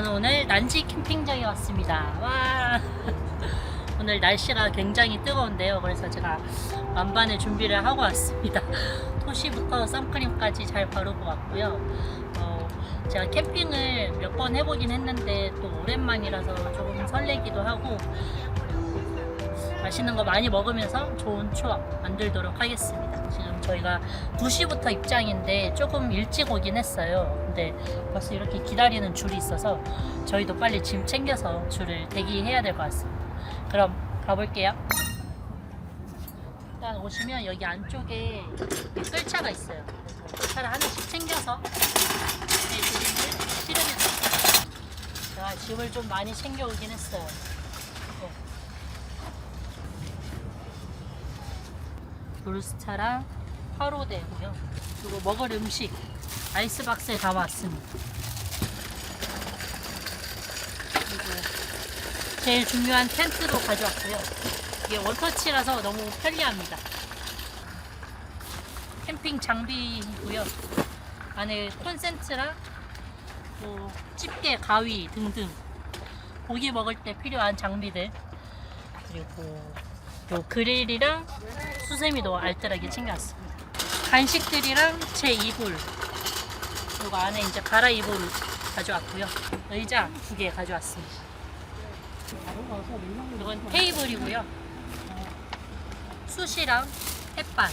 저는 오늘 난지 캠핑장에 왔습니다. 와. 오늘 날씨가 굉장히 뜨거운데요. 그래서 제가 만반의 준비를 하고 왔습니다. 토시부터 선크림까지 잘 바르고 왔고요. 어, 제가 캠핑을 몇 번 해보긴 했는데 또 오랜만이라서 조금 설레기도 하고 맛있는 거 많이 먹으면서 좋은 추억 만들도록 하겠습니다. 저희가 2시부터 입장인데 조금 일찍 오긴 했어요. 근데 벌써 이렇게 기다리는 줄이 있어서 저희도 빨리 짐 챙겨서 줄을 대기해야 될 것 같습니다. 그럼 가볼게요. 일단 오시면 여기 안쪽에 끌차가 있어요. 차를 하나씩 챙겨서 내 짐을 실으면서 제가 짐을 좀 많이 챙겨오긴 했어요. 네. 브루스타랑 화로대고요. 그리고 먹을 음식 아이스박스에 담아왔습니다. 그리고 제일 중요한 텐트도 가져왔고요. 이게 원터치라서 너무 편리합니다. 캠핑 장비이고요. 안에 콘센트랑 뭐 집게, 가위 등등 고기 먹을 때 필요한 장비들 그리고 요 그릴이랑 수세미도 알뜰하게 챙겨왔습니다. 간식들이랑 제 이불 그리고 안에 이제 갈아 이불 가져왔고요. 의자 두 개 가져왔습니다. 이건 테이블이고요. 숯이랑 햇반.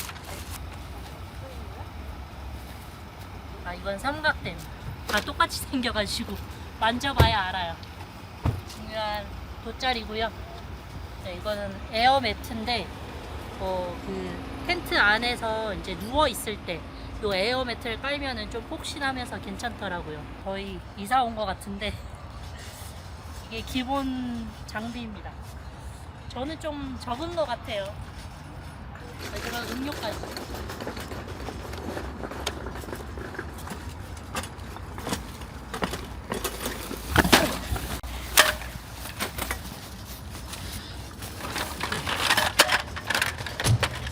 아 이건 삼각대. 다 똑같이 생겨가지고 만져봐야 알아요. 중요한 돗자리고요. 네, 이거는 에어 매트인데 어, 그 텐트 안에서 이제 누워 있을 때 요 에어 매트를 깔면은 좀 폭신하면서 괜찮더라고요. 거의 이사 온 것 같은데 이게 기본 장비입니다. 저는 좀 적은 것 같아요. 이런 음료까지.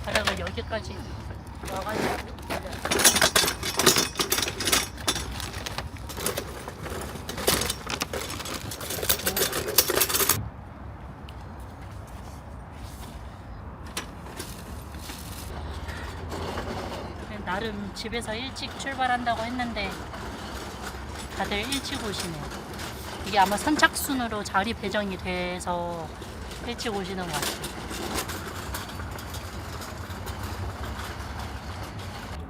바닥을 여기까지 와가지고 나름 집에서 일찍 출발한다고 했는데 다들 일찍 오시네요. 이게 아마 선착순으로 자리 배정이 돼서 일찍 오시는 것 같아요.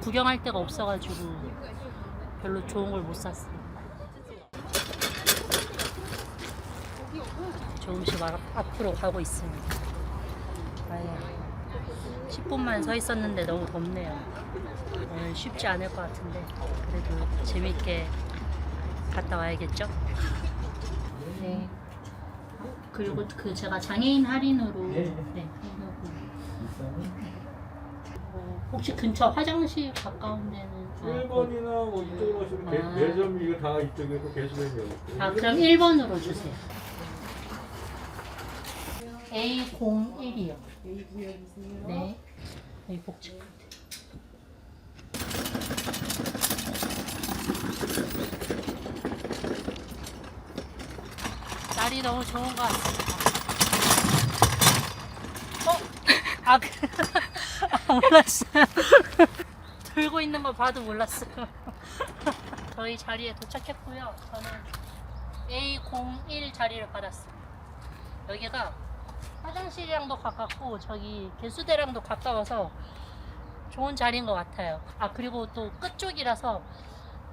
구경할 데가 없어가지고 별로 좋은 걸 못 샀어요. 조금씩 앞- 앞으로 가고 있습니다. 아예 10분만 서 있었는데 너무 덥네요. 오늘 쉽지 않을 것 같은데 그래도 재밌게 갔다 와야겠죠? 네. 그리고 그 제가 장애인 할인으로 네. 하려고. 어, 혹시 근처 화장실 가까운 데는 아, 1번이나 뭐 이쪽으로 오시면 개- 아. 매점 이거 다 이쪽에서 여기. 아 그럼 1번으로 주세요. A01이요. 네. 여기 복지 카드. 날이 너무 좋은 것 같습니다. 어? 아, 그, 아 몰랐어요. 들고 있는 거 봐도 몰랐어요. 저희 자리에 도착했고요. 저는 A01 자리를 받았습니다. 여기가 화장실이랑도 가깝고 저기 개수대랑도 가까워서 좋은 자리인 것 같아요. 아 그리고 또 끝쪽이라서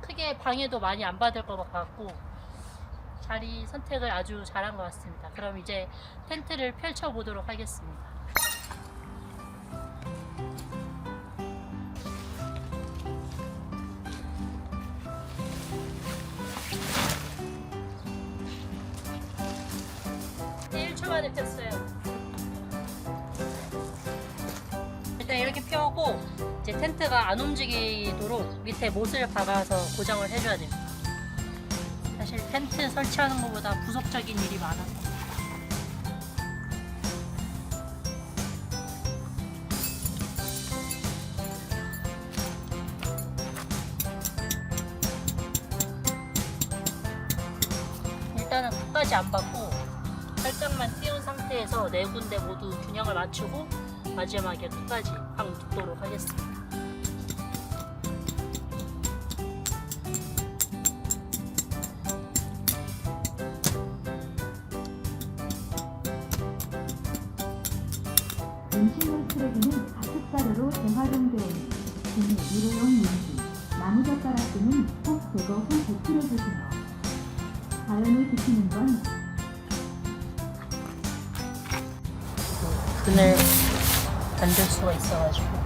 크게 방해도 많이 안 받을 것 같고 자리 선택을 아주 잘한 것 같습니다. 그럼 이제 텐트를 펼쳐 보도록 하겠습니다. 네, 1초 만에 폈어요. 텐트가 안 움직이도록 밑에 못을 박아서 고정을 해줘야 됩니다. 사실 텐트 설치하는 것보다 부속적인 일이 많아서. 일단은 끝까지 안 받고 살짝만 띄운 상태에서 네 군데 모두 균형을 맞추고 마지막에 끝까지 방 붙도록 하겠습니다. 쓰레기는 가축사료로 재활용되어 있는 국내 일회용 용기, 나무젓가락 등은 꼭 제거 후 배출해주세요. 자연을 지키는 건 그늘 만들 수가 있어가지고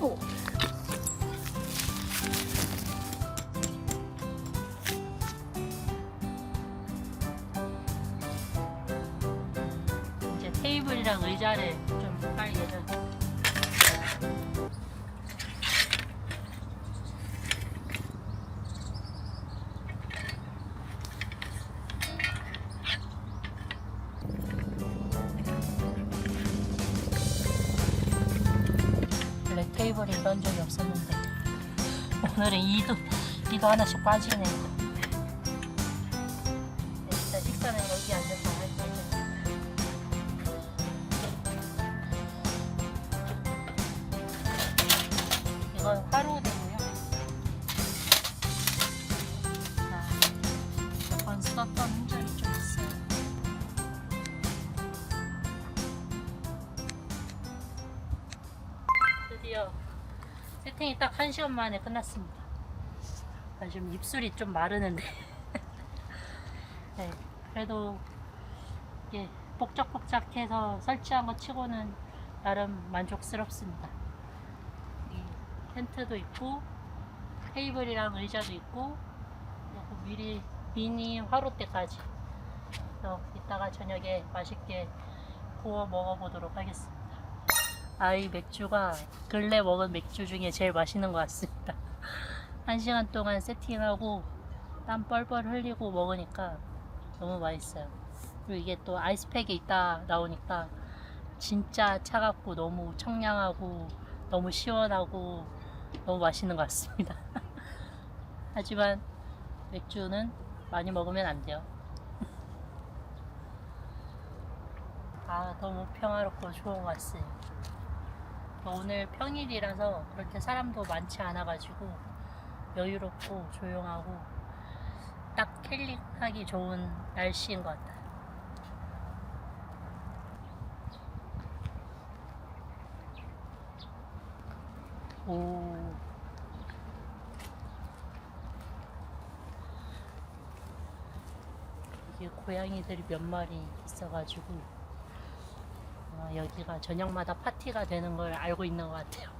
오. 이제 테이블이랑 의자를 이런 적이 없었는데 오늘은 이도 이도 하나씩 빠지네. 딱 한 시간 만에 끝났습니다. 아, 지금 입술이 좀 마르는데. 네, 그래도 이게 복작복작해서 설치한 것 치고는 나름 만족스럽습니다. 이 텐트도 있고 테이블이랑 의자도 있고 미리 미니 화롯대까지. 그래서 이따가 저녁에 맛있게 구워 먹어보도록 하겠습니다. 아이 맥주가 근래 먹은 맥주 중에 제일 맛있는 것 같습니다. 한 시간 동안 세팅하고 땀 뻘뻘 흘리고 먹으니까 너무 맛있어요. 그리고 이게 또 아이스팩에 있다 나오니까 진짜 차갑고 너무 청량하고 너무 시원하고 너무 맛있는 것 같습니다. 하지만 맥주는 많이 먹으면 안 돼요. 아, 너무 평화롭고 좋은 것 같습니다. 오늘 평일이라서 그렇게 사람도 많지 않아가지고 여유롭고 조용하고 딱 힐링하기 좋은 날씨인 것 같아요. 오. 이게 고양이들이 몇 마리 있어가지고 아, 여기가 저녁마다 파티가 되는 걸 알고 있는 것 같아요.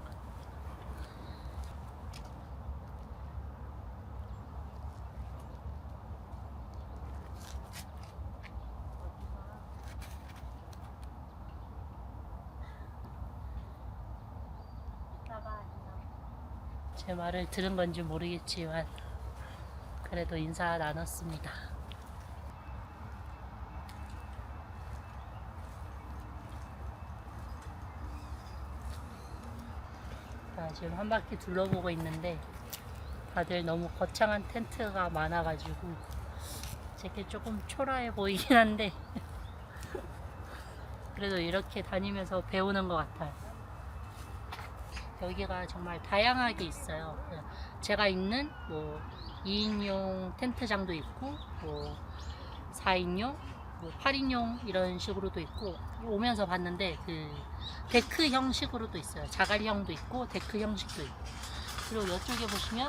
제 말을 들은 건지 모르겠지만 그래도 인사 나눴습니다. 지금 한 바퀴 둘러보고 있는데 다들 너무 거창한 텐트가 많아가지고 제게 조금 초라해 보이긴 한데 그래도 이렇게 다니면서 배우는 것 같아요. 여기가 정말 다양하게 있어요. 제가 있는 뭐 2인용 텐트장도 있고 뭐 4인용, 뭐 8인용 이런 식으로도 있고 오면서 봤는데 그 데크 형식으로도 있어요. 자갈형도 있고 데크 형식도 있고 그리고 이쪽에 보시면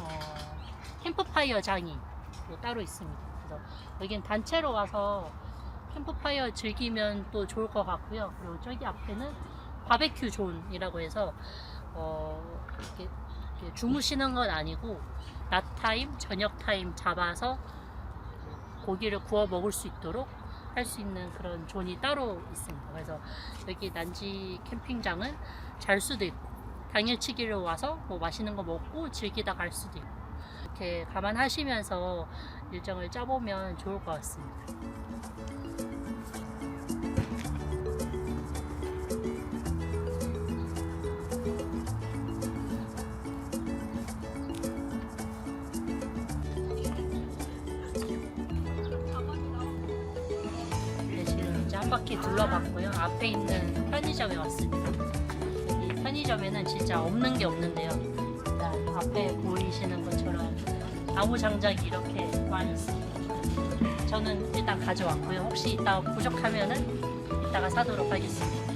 어, 캠프파이어 장이 또 따로 있습니다. 그래서 여긴 단체로 와서 캠프파이어 즐기면 또 좋을 것 같고요. 그리고 저기 앞에는 바베큐 존이라고 해서 어, 이렇게, 이렇게 주무시는 건 아니고 낮 타임, 저녁 타임 잡아서 고기를 구워 먹을 수 있도록 할 수 있는 그런 존이 따로 있습니다. 그래서 여기 난지 캠핑장은 잘 수도 있고 당일치기로 와서 뭐 맛있는 거 먹고 즐기다 갈 수도 있고 이렇게 감안하시면서 일정을 짜보면 좋을 것 같습니다. 한 바퀴 둘러봤고요. 앞에 있는 편의점에 왔습니다. 이 편의점에는 진짜 없는 게 없는데요. 일단 앞에 보이시는 것처럼 나무 장작이 이렇게 많이 있습니다. 저는 일단 가져왔고요. 혹시 이따 부족하면은 이따가 사도록 하겠습니다.